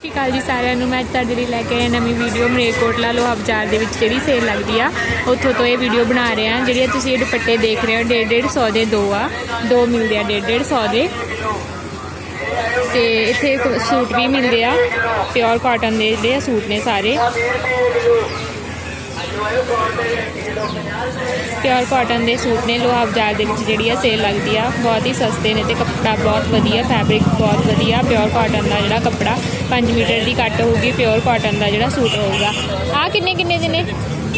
ਸਤਿ ਸ਼੍ਰੀ ਅਕਾਲ ਜੀ ਸਾਰਿਆਂ ਨੂੰ। ਮੈਂ ਅੱਜ ਤੁਹਾਡੇ ਲਈ ਲੈ ਕੇ ਆਈ ਨਵੀਂ ਵੀਡੀਓ ਮਰੇਕੋਟਲਾ ਲੋਹਾ ਬਾਜ਼ਾਰ ਦੇ ਵਿੱਚ ਜਿਹੜੀ ਸੇਲ ਲੱਗਦੀ ਆ। ਉੱਥੋਂ ਤੋਂ ਇਹ ਵੀਡੀਓ ਬਣਾ ਰਹੇ ਆ ਜਿਹੜੀਆਂ ਤੁਸੀਂ ਇਹ ਦੁਪੱਟੇ ਦੇਖ ਰਹੇ ਹੋ 1.5 150 ਦੇ ਦੋ ਆ। ਦੋ ਮਿਲਦੇ ਆ 1.5 150 ਦੇ। ਤੇ ਇੱਥੇ ਸੂਟ ਵੀ ਮਿਲਦੇ ਆ। ਪਿਓਰ ਕਾਟਨ ਦੇ ਜਿਹੜੇ ਆ ਸੂਟ ਨੇ ਸਾਰੇ। ਪਿਓਰ ਕਾਟਨ ਦੇ ਸੂਟ ਨੇ ਲੋਹਾ ਬਾਜ਼ਾਰ ਦੇ ਵਿੱਚ ਜਿਹੜੀ ਆ ਸੇਲ ਲੱਗਦੀ ਆ। ਬਹੁਤ ਹੀ ਸਸਤੇ ਨੇ ਤੇ ਕੱਪੜਾ ਬਹੁਤ ਵਧੀਆ ਫੈਬਰਿਕ ਬਹੁਤ ਵਧੀਆ ਪਿਓਰ ਕਾਟਨ ਦਾ ਜਿਹੜਾ ਕੱਪੜਾ 5 ਮੀਟਰ ਦੀ ਕੱਟ ਹੋਊਗੀ ਪਿਓਰ ਕਾਟਨ ਦਾ ਜਿਹੜਾ ਸੂਟ ਹੋਊਗਾ। ਆ ਕਿੰਨੇ ਕਿੰਨੇ ਦੇ ਨੇ?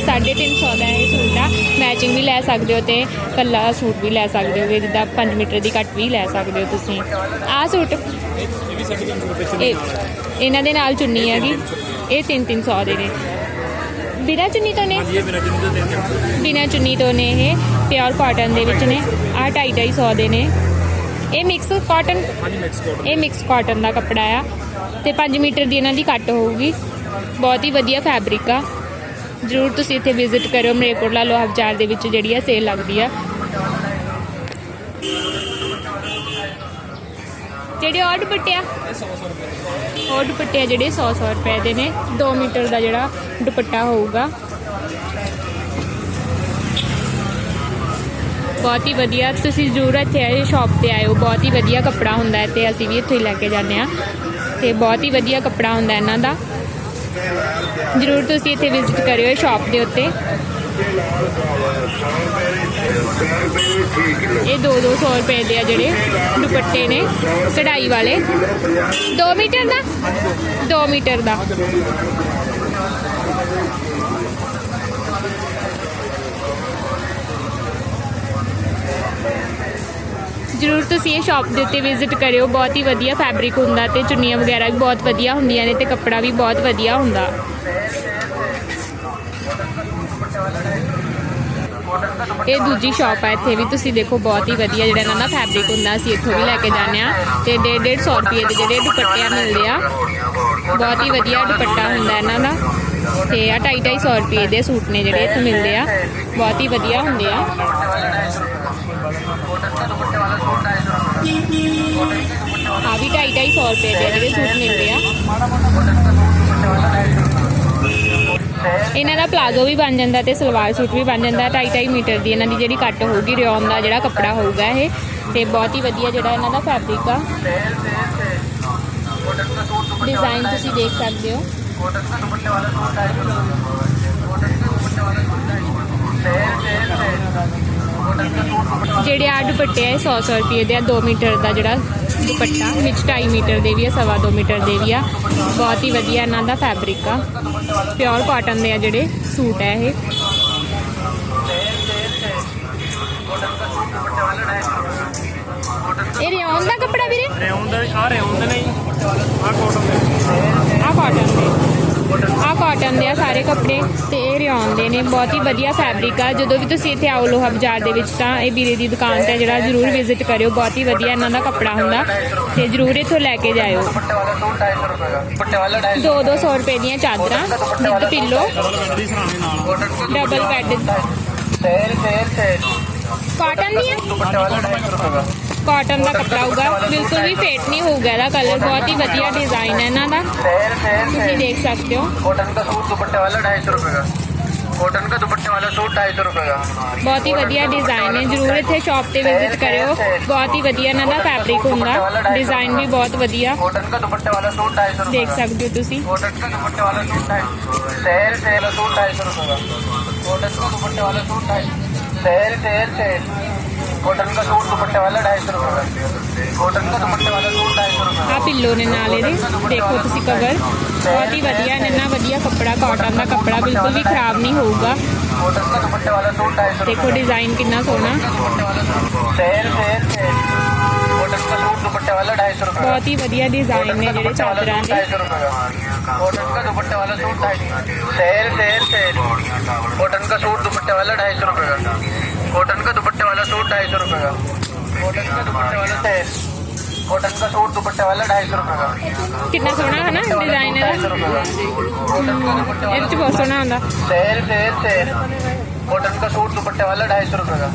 350 ਦਾ ਇਹ ਸੂਟ ਆ। ਮੈਚਿੰਗ ਵੀ ਲੈ ਸਕਦੇ ਹੋ ਤੇ ਕੱਲਾ ਸੂਟ ਵੀ ਲੈ ਸਕਦੇ ਹੋ ਜਿੱਦਾਂ 5 ਮੀਟਰ ਦੀ ਕੱਟ ਵੀ ਲੈ ਸਕਦੇ ਹੋ ਤੁਸੀਂ। ਆ ਸੂਟ ਇਹ ਇਹਨਾਂ ਦੇ ਨਾਲ ਚੁੰਨੀ ਹੈਗੀ। ਇਹ 3-300 ਦੇ ਨੇ। ਬਿਨਾਂ ਚੁੰਨੀ ਤੋਂ ਨੇ? ਇਹ ਮੇਰਾ ਦਿਨ ਬਿਨਾਂ ਚੁੰਨੀ ਤੋਂ ਨੇ ਇਹ ਪਿਓਰ ਕਾਟਨ ਦੇ ਵਿੱਚ ਨੇ। ਆ 250 ਦੇ ਨੇ। ਇਹ ਮਿਕਸ ਕਾਟਨ ਹਾਂਜੀ ਮਿਕਸ ਕੋਟ ਇਹ ਮਿਕਸ ਕਾਟਨ ਦਾ ਕੱਪੜਾ ਆ। ਤੇ 5 ਮੀਟਰ ਦੀ ਇਹਨਾਂ ਦੀ ਕੱਟ ਹੋਊਗੀ। ਬਹੁਤ ਹੀ ਵਧੀਆ ਫੈਬਰਿਕ ਆ। ਜ਼ਰੂਰ ਤੁਸੀਂ ਇੱਥੇ ਵਿਜ਼ਿਟ ਕਰਿਓ ਮਰੇਕੋਟਲਾ ਲੋਹਾ ਬਾਜ਼ਾਰ ਦੇ ਵਿੱਚ ਜਿਹੜੀ ਆ ਸੇਲ ਲੱਗਦੀ ਆ। ਜਿਹੜੇ ਔਰ ਦੁਪੱਟੇ ਆ ਉਹ ਦੁਪੱਟੇ ਆ ਜਿਹੜੇ 100 100 ਰੁਪਏ ਦੇ ਨੇ 2 ਮੀਟਰ ਦਾ ਜਿਹੜਾ ਦੁਪੱਟਾ ਹੋਊਗਾ। ਬਹੁਤ ਹੀ ਵਧੀਆ, ਤੁਸੀਂ ਜ਼ਰੂਰ ਇੱਥੇ ਆਏ ਸ਼ਾਪ ਤੇ ਆਇਓ, ਬਹੁਤ ਹੀ ਵਧੀਆ ਕੱਪੜਾ ਹੁੰਦਾ ਹੈ ਤੇ ਅਸੀਂ ਵੀ ਇੱਥੇ ਹੀ ਲੈ ਕੇ ਜਾਂਦੇ ਆ ਤੇ ਬਹੁਤ ਹੀ ਵਧੀਆ ਕੱਪੜਾ ਹੁੰਦਾ ਇਹਨਾਂ ਦਾ। ਜ਼ਰੂਰ ਤੁਸੀਂ ਇੱਥੇ ਵਿਜ਼ਿਟ ਕਰਿਓ ਸ਼ਾਪ ਦੇ ਉੱਤੇ। ਇਹ 2-200 ਰੁਪਏ ਦੇ ਆ ਜਿਹੜੇ ਦੁਪੱਟੇ ਨੇ, ਕਢਾਈ ਵਾਲੇ। 2 ਮੀਟਰ ਦਾ? 2 ਮੀਟਰ ਦਾ। ਜ਼ਰੂਰ ਤੁਸੀਂ ਇਹ ਸ਼ਾਪ ਦੇ ਉੱਤੇ ਵਿਜ਼ਿਟ ਕਰਿਓ। ਬਹੁਤ ਹੀ ਵਧੀਆ ਫੈਬਰਿਕ ਹੁੰਦਾ ਤੇ ਚੁੰਨੀਆਂ ਵਗੈਰਾ ਵੀ ਬਹੁਤ ਵਧੀਆ ਹੁੰਦੀਆਂ ਨੇ ਤੇ ਕੱਪੜਾ ਵੀ ਬਹੁਤ ਵਧੀਆ ਹੁੰਦਾ। ਇਹ ਦੂਜੀ ਸ਼ਾਪ ਹੈ, ਇੱਥੇ ਵੀ ਤੁਸੀਂ ਦੇਖੋ ਬਹੁਤ ਹੀ ਵਧੀਆ ਜਿਹੜਾ ਇਹਨਾਂ ਦਾ ਫੈਬਰਿਕ ਹੁੰਦਾ, ਅਸੀਂ ਇੱਥੋਂ ਵੀ ਲੈ ਕੇ ਜਾਂਦੇ ਆ ਤੇ 150 ਰੁਪਏ ਦੇ ਜਿਹੜੇ ਦੁਪੱਟੇ ਆ ਮਿਲਦੇ ਆ, ਬਹੁਤ ਹੀ ਵਧੀਆ ਦੁਪੱਟਾ ਹੁੰਦਾ ਇਹਨਾਂ ਦਾ ਤੇ ਆ 250 ਰੁਪਏ ਦੇ ਸੂਟ ਨੇ ਜਿਹੜੇ ਇੱਥੇ ਮਿਲਦੇ ਆ, ਬਹੁਤ ਹੀ ਵਧੀਆ ਹੁੰਦੇ ਆ। ਆ ਵੀ 250 ਰੁਪਏ ਦੇ ਜਿਹੜੇ ਸੂਟ ਮਿਲਦੇ ਆ। ਇਹਨਾਂ ਦਾ ਪਲਾਜ਼ੋ ਵੀ ਬਣ ਜਾਂਦਾ ਤੇ ਸਲਵਾਰ ਸੂਟ ਵੀ ਬਣ ਜਾਂਦਾ 2.5 ਮੀਟਰ ਦੀ ਇਹਨਾਂ ਦੀ ਜਿਹੜੀ ਕੱਟ ਹੋਊਗੀ, ਰਿਓਨ ਦਾ ਜਿਹੜਾ ਕੱਪੜਾ ਹੋਊਗਾ ਇਹ। ਤੇ ਬਹੁਤ ਹੀ ਵਧੀਆ ਜਿਹੜਾ ਇਹਨਾਂ ਦਾ ਫੈਬਰਿਕ ਆ। ਡਿਜ਼ਾਈਨ ਤੁਸੀਂ ਦੇਖ ਸਕਦੇ ਹੋ। ਜਿਹੜੇ ਆ ਦੁਪੱਟੇ ਆ 100 100 ਰੁਪਏ ਦੇ ਆ 2 ਮੀਟਰ ਦਾ ਜਿਹੜਾ ਦੁਪੱਟਾ ਵਿੱਚ 2.5 ਮੀਟਰ ਦੇ ਵੀ ਆ ਸਵਾ 2 ਮੀਟਰ ਦੇ ਵੀ ਆ। ਬਹੁਤ ਹੀ ਵਧੀਆ ਇਹਨਾਂ ਦਾ ਫੈਬਰਿਕ ਆ। ਪਿਓਰ ਕਾਟਨ ਦੇ ਆ ਜਿਹੜੇ ਸੂਟ ਆ ਇਹ। ਇਹ ਰਿਓਨ ਦਾ ਕੱਪੜਾ ਵੀਰੇ? ਰੇਉਂ ਦਾ ਆ ਰੇਉਂ ਦਾ ਨਹੀਂ ਆ ਕੋਟਨ ਦੇ। ਆ ਕਾਟਨ ਦੇ। ਕਾਟਨ ਦੇ ਆ ਸਾਰੇ ਕੱਪੜੇ ਤੇ ਇਹ ਰਿਓਨ ਦੇ ਨੇ। ਬਹੁਤ ਹੀ ਵਧੀਆ ਫੈਬਰਿਕ ਆ। ਜਦੋਂ ਵੀ ਤੁਸੀਂ ਇੱਥੇ ਆਓ ਲੋਹਾ ਬਾਜ਼ਾਰ ਦੇ ਵਿੱਚ ਤਾਂ ਇਹ ਵੀਰੇ ਦੀ ਦੁਕਾਨ ਤੇ ਜਿਹੜਾ ਜ਼ਰੂਰ ਵਿਜ਼ਿਟ ਕਰਿਓ। ਬਹੁਤ ਹੀ ਵਧੀਆ ਇਹਨਾਂ ਦਾ ਕੱਪੜਾ ਹੁੰਦਾ। ਤੇ ਜ਼ਰੂਰ ਇੱਥੋਂ ਲੈ ਕੇ ਜਾਇਓ। ਦੋ 200 ਰੁਪਏ ਦੀਆਂ ਚਾਦਰਾਂ with pillow double bed sale sale sale cotton ਦੀਆਂ पट्टे वाला ढाई सौ रुपए का ਕਾਟਨ ਦਾ ਕੱਪੜਾ ਹੋਊਗਾ ਬਿਲਕੁਲ ਵੀ ਫੇਟ ਨਹੀਂ ਹੋਊਗਾ ਇਹਦਾ ਕਲਰ ਬਹੁਤ ਹੀ ਵਧੀਆ ਡਿਜ਼ਾਈਨ ਹੈ ਇਹਨਾਂ ਦਾ सेल सेल ਤੁਸੀਂ ਦੇਖ ਸਕਦੇ ਹੋ कॉटन का सूट दुपट्टे वाला ढाई सौ रुपए का कॉटन का दुपट्टे वाला सूट ढाई सौ रुपए का ਬਹੁਤ ਹੀ ਵਧੀਆ ਡਿਜ਼ਾਈਨ ਹੈ ਜਰੂਰ ਇੱਥੇ ਸ਼ਾਪ ਤੇ ਵਿਜ਼ਿਟ ਕਰਿਓ ਬਹੁਤ ਹੀ ਵਧੀਆ ਇਹਨਾਂ ਦਾ ਫੈਬਰਿਕ ਹੁੰਦਾ ਡਿਜ਼ਾਈਨ ਵੀ ਬਹੁਤ ਵਧੀਆ कॉटन का दुपट्टे वाला सूट ढाई सौ रुपए ਦੇਖ ਸਕਦੇ ਹੋ ਤੁਸੀਂ कॉटन का दुपट्टे वाला सूट ढाई सेल सेल सूट ढाई सौ रुपए का कॉटन का दुपट्टे वाला सूट ढाई सेल सेल सेल कॉटन का सूट दुपट्टे वाला ढाई सौ रुपए का कॉटन का दुपट्टे वाला सूट ढाई सौ रुपए ਆ ਪਿੱਲੋ ਨੇ ਨਾਲ ਇਹਦੇ ਦੇਖੋ ਤੁਸੀਂ ਕਵਰ ਬਹੁਤ ਹੀ ਵਧੀਆ ਇੰਨਾ ਵਧੀਆ ਕੱਪੜਾ ਕਾਟਨ ਦਾ ਕੱਪੜਾ ਬਿਲਕੁਲ ਵੀ ਖਰਾਬ ਨਹੀਂ ਹੋਊਗਾ कॉटन का दुपट्टे वाला सूट ढाई सौ ਦੇਖੋ ਡਿਜ਼ਾਈਨ ਕਿੰਨਾ ਸੋਹਣਾ सेल सेल सेल कॉटन का सूट दुपट्टे वाला ढाई सौ रुपए ਬਹੁਤ ਹੀ ਵਧੀਆ ਡਿਜ਼ਾਈਨ ਨੇ ਜਿਹੜੇ ਚਾਦਰਾਂ ਦੇ ढाई सौ रुपए का कॉटन का दुपट्टे वाला सूट ढाई सेल सेल सेल कॉटन का सूट दुपट्टे वाला ढाई सौ रुपए का कॉटन का दुपट्टे वाला सूट ढाई सौ रुपए का कॉटन का दुपट्टे वाला सेल कॉटन का सूट दुपट्टे वाला ढाई सौ रुपए का ਕਿੰਨਾ ਸੋਹਣਾ ਹੈ ਨਾ ਡਿਜ਼ਾਈਨ ढाई सौ ਇਹਦਾ रुपए का कॉटन का दुपट्टे ਇਹ ਵਿੱਚ ਬਹੁਤ ਸੋਹਣਾ ਹੁੰਦਾ सेल सेल सेल कॉटन का सूट दुपट्टे वाला ढाई सौ रुपए का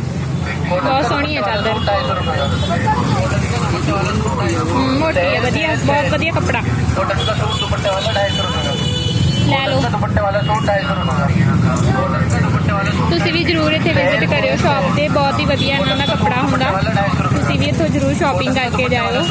ਬਹੁਤ ਸੋਹਣੀ ਹੈ ਚਾਦਰ ढाई सौ रुपए का दुपट्टे वाला सूट ढाई सौ ਹਮ, ਮੋਟੀ ਹੈ ਵਧੀਆ ਬਹੁਤ ਵਧੀਆ ਕੱਪੜਾ कॉटन का सूट दुपट्टे वाला ढाई सौ रुपये का ਲੈ ਲਓ का दुपट्टे वाला सूट ढाई सौ ਜਰੂਰ ਇੱਥੇ ਵਿਜ਼ਿਟ ਕਰਿਓ ਸ਼ਾਪ ਤੇ, ਬਹੁਤ ਹੀ ਵਧੀਆ ਇਹਨਾਂ ਦਾ ਕੱਪੜਾ ਹੁੰਦਾ। ਤੁਸੀਂ ਵੀ ਇੱਥੋਂ ਜਰੂਰ ਸ਼ਾਪਿੰਗ ਕਰਕੇ ਜਾਇਓ।